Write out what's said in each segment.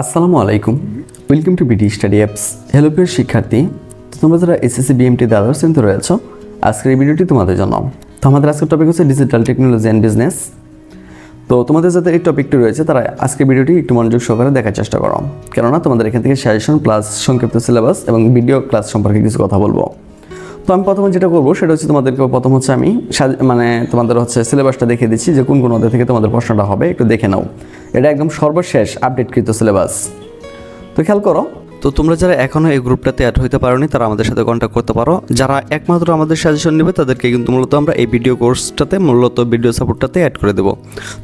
আসসালামু আলাইকুম। Welcome to BD study apps hello প্রিয় শিক্ষার্থী তোমরা যারা এসএসসি বিএমটি দ্বাদশ শ্রেণীতে রয়েছ, আজকের এই ভিডিওটি তোমাদের জন্য। তো আমাদের আজকের টপিক হচ্ছে ডিজিটাল টেকনোলজি অ্যান্ড বিজনেস তো তোমাদের যাদের এই টপিকটি রয়েছে, তারা আজকের ভিডিওটি একটু মনোযোগ সহকারে দেখার চেষ্টা করো। কেননা তোমাদের এখান থেকে সাজেশন প্লাস সংক্ষিপ্ত সিলেবাস এবং ভিডিও ক্লাস সম্পর্কে কিছু কথা বলব। তো আমি প্রথমে যেটা করব, সেটা হচ্ছে তোমাদেরকে প্রথম হচ্ছে আমি মানে তোমাদের হচ্ছে সিলেবাসটা দেখিয়ে দিচ্ছি যে কোন কোন থেকে তোমাদের প্রশ্নটা হবে, একটু দেখে নাও। এটা একদম সর্বশেষ আপডেটকৃত সিলেবাস তো খেয়াল করো তো তোমরা যারা এখনও এই গ্রুপটাতে অ্যাড হইতে পারোনি, তারা আমাদের সাথে কন্ট্যাক্ট করতে পারো। যারা একমাত্র আমাদের সাজেশন নেবে, তাদেরকে কিন্তু মূলত আমরা এই ভিডিও কোর্সটাতে মূলত ভিডিও সাপোর্টটাতে অ্যাড করে দেবো।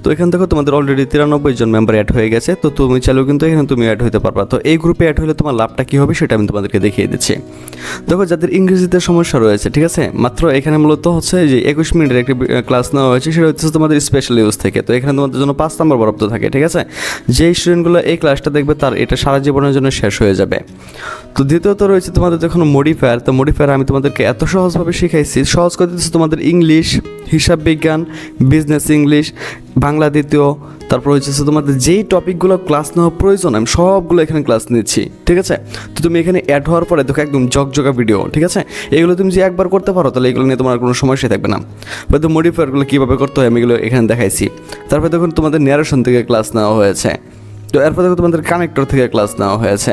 তো এখান থেকে তোমাদের অলরেডি তিরানব্বই জন মেম্বার অ্যাড হয়ে গেছে, তো তুমি চাইলেও কিন্তু এখানে তুমি অ্যাড হইতে পারবা। তো এই গ্রুপে অ্যাড হলে তোমার লাভটা কী হবে, সেটা আমি তোমাদেরকে দেখিয়ে দিচ্ছি। দেখো, যাদের ইংরেজিতে সমস্যা রয়েছে, ঠিক আছে? মাত্র এখানে মূলত হচ্ছে যে একুশ মিনিটের একটি ক্লাস নেওয়া হয়েছে, সেটা হচ্ছে তোমাদের স্পেশাল ইউজ থেকে। তো এখানে তোমাদের জন্য পাঁচ নম্বর বরাদ্দ থাকে, ঠিক আছে? যেই স্টুডেন্টগুলো এই ক্লাসটা দেখবে, তার এটা সারা জীবনের জন্য শেষ হয়ে যাবে। তো দ্বিতীয়ত রয়েছে তোমাদের যখন মডিফায়ার তো মডিফায়ার আমি তোমাদেরকে এত সহজভাবে শিখাইছি। সহজ করে দিচ্ছি তোমাদের ইংলিশ হিসাব বিজ্ঞান বিজনেস ইংলিশ বাংলা দ্বিতীয়, তারপর হচ্ছে তোমাদের যেই টপিকগুলো ক্লাস নেওয়া প্রয়োজন, আমি সবগুলো এখানে ক্লাস নিচ্ছি, ঠিক আছে? তো তুমি এখানে অ্যাড হওয়ার পরে দেখো একদম জগজগা ভিডিও ঠিক আছে? এগুলো তুমি যে একবার করতে পারো, তাহলে এগুলো নিয়ে তোমার কোনো সমস্যা থাকবে না। হয়তো মডিফায়ারগুলো কীভাবে করতে হয়, আমি এগুলো এখানে দেখাইছি। তারপরে দেখুন তোমাদের ন্যারেশন থেকে ক্লাস নেওয়া হয়েছে। তো এরপর দেখো তোমাদের কানেক্টর থেকে ক্লাস নেওয়া হয়েছে।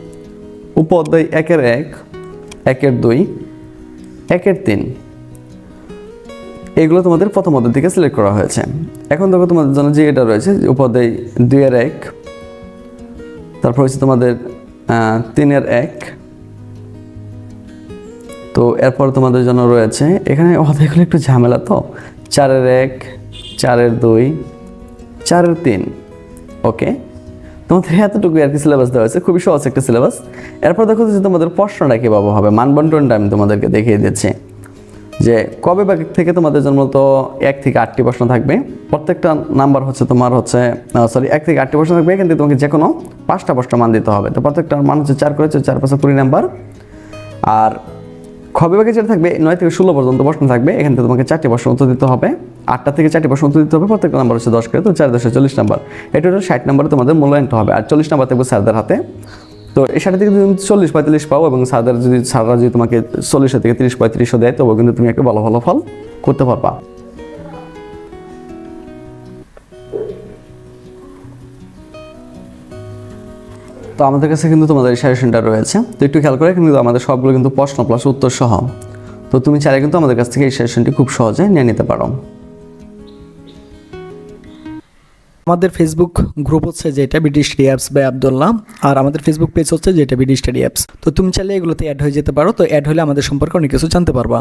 উপ অধ্যায় একের এক, একের দুই, একের তিন। এগুলো তোমাদের প্রথম অধ্যায় থেকে সিলেক্ট করা হয়েছে। এখন দেখো তোমাদের জন্য যে এটা রয়েছে উপাধ্যায় দুইয়ের এক, তারপর হচ্ছে তোমাদের তিনের এক। তো এরপর তোমাদের জন্য রয়েছে, এখানে অধ্যায়গুলো একটু ঝামেলা তো। চারের এক, চারের দুই, চারের তিন। ওকে? তোমাদের এতটুকু আর কি সিলেবাস দেওয়া হয়েছে, খুবই সহজ একটা সিলেবাস এরপর দেখো যে তোমাদের প্রশ্নটা কীভাবে হবে, মানবন্টনটা আমি তোমাদেরকে দেখিয়ে দিচ্ছি। যে কবে বা থেকে তোমাদের জন্য তো এক থেকে আটটি প্রশ্ন থাকবে, প্রত্যেকটা নাম্বার হচ্ছে তোমার হচ্ছে সরি এক থেকে আটটি প্রশ্ন থাকবে থেকে তোমাকে যে কোনো পাঁচটা প্রশ্ন মান দিতে হবে। তো প্রত্যেকটা মান হচ্ছে চার করেছে চার পাঁচশো কুড়ি নাম্বার আর খবে বাকি যেটা থাকবে নয় থেকে ষোলো পর্যন্ত প্রশ্ন থাকবে। এখান থেকে তোমাকে চারটি প্রশ্ন উত্তর দিতে হবে। আটটা থেকে চারটি প্রশ্ন উত্তর দিতে হবে। প্রত্যেকটা নাম্বার হচ্ছে দশ করে, তো চার দশে চল্লিশ নাম্বার এটা হলো ষাট নাম্বারে তোমাদের মূল্যায়নটা হবে। আর চল্লিশ নাম্বার থাকবে স্যারদের হাতে। তো এই সাথে থেকে তুমি চল্লিশ, পঁয়তাল্লিশ পাও এবং স্যারদের যদি, স্যাররা যদি তোমাকে চল্লিশ থেকে তিরিশ, পঁয়ত্রিশও দেয় তবে কিন্তু তুমি একটা ভালো ভালো ফল করতে পারবা। তো আমাদের কাছে কিন্তু তোমাদের সাজেশনটা রয়েছে। তো একটু খেয়াল করে কিন্তু আমাদের সবগুলো কিন্তু প্রশ্ন প্লাস উত্তর সহ। তো তুমি চাইলে কিন্তু আমাদের কাছ থেকে এই সাজেশনটি খুব সহজে নিয়ে নিতে পারো। আমাদের ফেসবুক গ্রুপ হচ্ছে যেটা স্টাডি অ্যাপস বাই আবদুল্লাহ আর আমাদের ফেসবুক পেজ হচ্ছে যেটা স্টাডি অ্যাপস তো তুমি চাইলে এগুলোতে অ্যাড হয়ে যেতে পারো, তো অ্যাড হলে আমাদের সম্পর্কে অনেক কিছু জানতে পারবা।